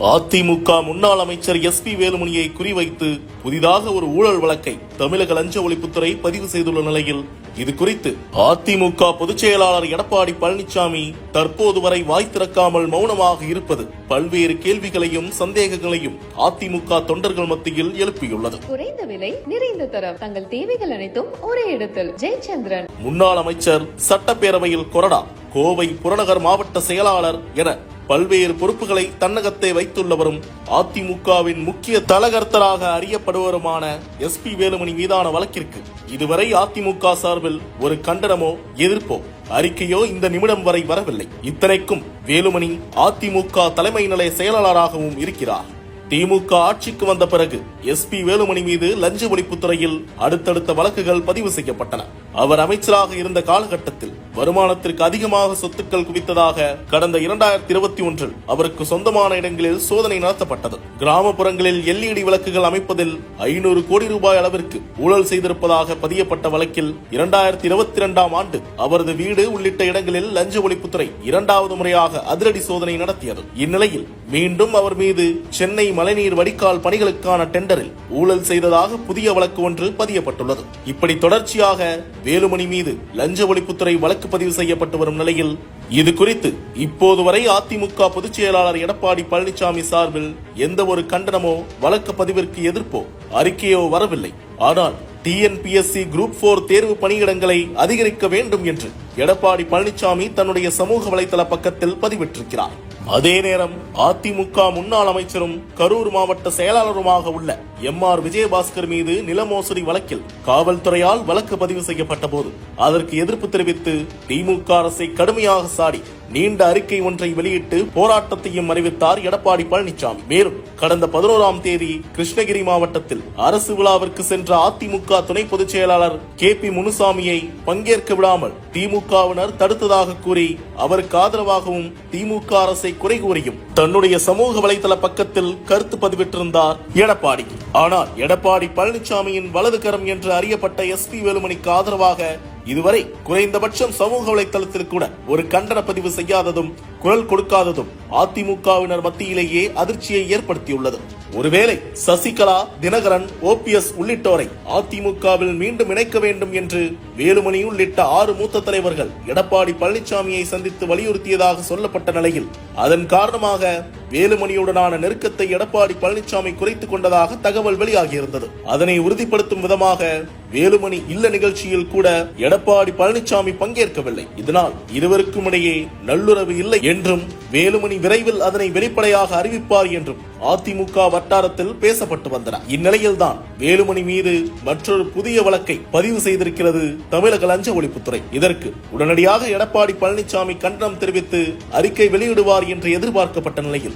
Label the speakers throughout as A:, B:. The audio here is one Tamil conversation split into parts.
A: அதிமுக முன்னாள் அமைச்சர் எஸ் பி வேலுமணியை குறிவைத்து புதிதாக ஒரு ஊழல் வழக்கை தமிழக லஞ்ச ஒழிப்புத்துறை பதிவு செய்துள்ள நிலையில் இது குறித்து அதிமுக பொதுச் செயலாளர் எடப்பாடி பழனிசாமி தற்போது வரை வாய் திறக்காமல் மௌனமாக இருப்பது பல்வேறு கேள்விகளையும் சந்தேகங்களையும் அதிமுக தொண்டர்கள் மத்தியில் எழுப்பியுள்ளது.
B: குறைந்த விலை நிறைந்த தரம் தங்கள் தேவைகள் அனைத்தும் ஒரே இடத்தில். ஜெயச்சந்திரன்.
A: முன்னாள் அமைச்சர் சட்டப்பேரவையில் கொறடா கோவை புறநகர் மாவட்ட செயலாளர் என பல்வேறு பொறுப்புகளை தன்னகத்தை வைத்துள்ளவரும் அதிமுகவின் முக்கிய தலகர்த்தராக அறியப்படுவருமான எஸ் பி வேலுமணி மீதான வழக்கிற்கு இதுவரை அதிமுக சார்பில் ஒரு கண்டனமோ எதிர்ப்போ அறிக்கையோ இந்த நிமிடம் வரை வரவில்லை. இத்தனைக்கும் வேலுமணி அதிமுக தலைமை நிலைய செயலாளராகவும் இருக்கிறார். திமுக ஆட்சிக்கு வந்த பிறகு எஸ் பி வேலுமணி மீது லஞ்ச ஒழிப்புத்துறையில் அடுத்தடுத்த வழக்குகள் பதிவு செய்யப்பட்டன. அவர் அமைச்சராக இருந்த காலகட்டத்தில் வருமானத்திற்கு அதிகமாக சொத்துக்கள் குவித்ததாக கடந்த இரண்டாயிரத்தி இருபத்தி ஒன்றில் அவருக்கு சொந்தமான இடங்களில் சோதனை நடத்தப்பட்டது. கிராமப்புறங்களில் எல்இடி விளக்குகள் அமைப்பதில் ஐநூறு கோடி ரூபாய் அளவிற்கு ஊழல் செய்திருப்பதாக பதியப்பட்ட வழக்கில் இரண்டாயிரத்தி இருபத்தி இரண்டாம் ஆண்டு அவரது வீடு உள்ளிட்ட இடங்களில் லஞ்ச ஒழிப்புத்துறை இரண்டாவது முறையாக அதிரடி சோதனை நடத்தியது. இந்நிலையில் மீண்டும் அவர் மீது சென்னை மழைநீர் வடிகால் பணிகளுக்கான டெண்டரில் ஊழல் செய்ததாக புதிய வழக்கு ஒன்று பதியப்பட்டுள்ளது. இப்படி தொடர்ச்சியாக வேலுமணி மீது லஞ்ச ஒழிப்புத்துறை வழக்கு பதிவு செய்யப்பட்டு வரும் நிலையில் இது குறித்து இப்போது வரை அதிமுக பொதுச் செயலாளர் எடப்பாடி பழனிசாமி சார்பில் எந்த ஒரு கண்டனமோ வழக்கு பதிவிற்கு எதிர்ப்போ அறிக்கையோ வரவில்லை. ஆனால் டிஎன்பிஎஸ்சி குரூப் போர் தேர்வு பணியிடங்களை அதிகரிக்க வேண்டும் என்று எடப்பாடி பழனிசாமி தன்னுடைய சமூக வலைதள பக்கத்தில் பதிவிட்டிருக்கிறார். அதே நேரம் அதிமுக முன்னாள் அமைச்சரும் கரூர் மாவட்ட செயலாளருமாக உள்ள எம் ஆர் விஜயபாஸ்கர் மீது நில மோசடி வழக்கில் காவல்துறையால் வழக்கு பதிவு செய்யப்பட்ட போது அதற்கு எதிர்ப்பு தெரிவித்து திமுக அரசை கடுமையாக சாடி நீண்ட அறிக்கை ஒன்றை வெளியிட்டு போராட்டத்தையும் அறிவித்தார் எடப்பாடி பழனிசாமி. மேலும் கடந்த பதினோராம் தேதி கிருஷ்ணகிரி மாவட்டத்தில் அரசு விழாவிற்கு சென்ற அதிமுக துணை பொதுச் செயலாளர் கே பி முனுசாமியை பங்கேற்க விடாமல் திமுகவினர் தடுத்ததாக கூறி அவருக்கு ஆதரவாகவும் திமுக அரசை குறை கூறியும் தன்னுடைய சமூக வலைதள பக்கத்தில் கருத்து பதிவிட்டிருந்தார் எடப்பாடி. ஆனால் எடப்பாடி பழனிசாமியின் வலது கரம் என்று அறியப்பட்ட எஸ் பி வேலுமணிக்கு ஆதரவாக இதுவரை குறைந்தபட்சம் சமூக வலைதளத்தில் கூட ஒரு கண்டன பதிவு செய்யாததும் குரல் கொடுக்காததும் அதிமுகவினர் மத்தியிலேயே அதிர்ச்சியை ஏற்படுத்தியுள்ளது. ஒருவேளை சசிகலா தினகரன் ஓபிஎஸ் உள்ளிட்டோரை அதிமுகவில் மீண்டும் இணைக்க வேண்டும் என்று வேலுமணி உள்ளிட்ட ஆறு மூத்த தலைவர்கள் எடப்பாடி பழனிசாமியை சந்தித்து வலியுறுத்தியதாக சொல்லப்பட்ட நிலையில் அதன் காரணமாக வேலுமணியுடனான நெருக்கத்தை எடப்பாடி பழனிசாமி குறைத்துக் கொண்டதாக தகவல் வெளியாகியிருந்தது. அதனை உறுதிப்படுத்தும் விதமாக வேலுமணி இல்ல நிகழ்ச்சியில் கூட எடப்பாடி பழனிசாமி பங்கேற்கவில்லை. இதனால் இருவருக்கும் இடையே நல்லுறவு இல்லை என்றும் வேலுமணி விரைவில் அதனை வெளிப்படையாக அறிவிப்பார் என்றும் அதிமுக வட்டாரத்தில் பேசப்பட்டு வந்தன. இந்நிலையில்தான் வேலுமணி மீது மற்றொரு புதிய வழக்கை பதிவு செய்திருக்கிறது தமிழக லஞ்ச ஒழிப்புத்துறை. இதற்கு உடனடியாக எடப்பாடி பழனிசாமி கண்டனம் தெரிவித்து அறிக்கை வெளியிடுவார் என்று எதிர்பார்க்கப்பட்ட நிலையில்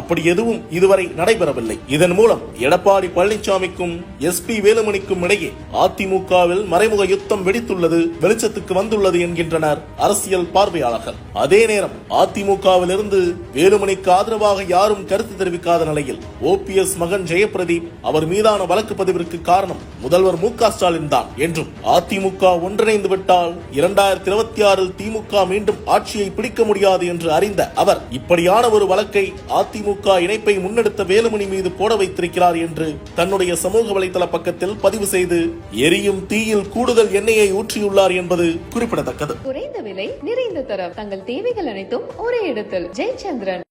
A: அப்படி எதுவும் இதுவரை நடைபெறவில்லை. இதன் மூலம் எடப்பாடி பழனிசாமிக்கும் எஸ் பி வேலுமணிக்கும் இடையே அதிமுகவில் மறைமுக யுத்தம் வெடித்துள்ளது வெளிச்சத்துக்கு வந்துள்ளது என்கின்றனர் அரசியல் பார்வையாளர்கள். அதே நேரம் அதிமுகவில் இருந்து வேலுமணிக்கு ஆதரவாக யாரும் கருத்து தெரிவிக்காத நிலையில் ஓபிஎஸ் மகன் ஜெயபிரதீப் அவர் மீதான வழக்கு பதிவிற்கு காரணம் முதல்வர் மு க ஸ்டாலின் தான் என்றும் அதிமுக ஒன்றிணைந்து விட்டால் இரண்டாயிரத்தி இருபத்தி ஆறில் திமுக மீண்டும் ஆட்சியை பிடிக்க முடியாது என்று அறிந்த அவர் இப்படியான ஒரு வழக்கை அதிமுக இணைப்பை முன்னெடுத்த வேலுமணி மீது போட வைத்திருக்கிறார் என்று தன்னுடைய சமூக வலைதள பக்கத்தில் பதிவு செய்து எரியும் தீயில் கூடுதல் எண்ணெயை ஊற்றியுள்ளார் என்பது குறிப்பிடத்தக்கது.
B: குறைந்த விலை நிறைந்த தரம். தங்கள் தேவைகள் அனைத்தும் ஒரே இடத்தில். ஜெயச்சந்திரன்.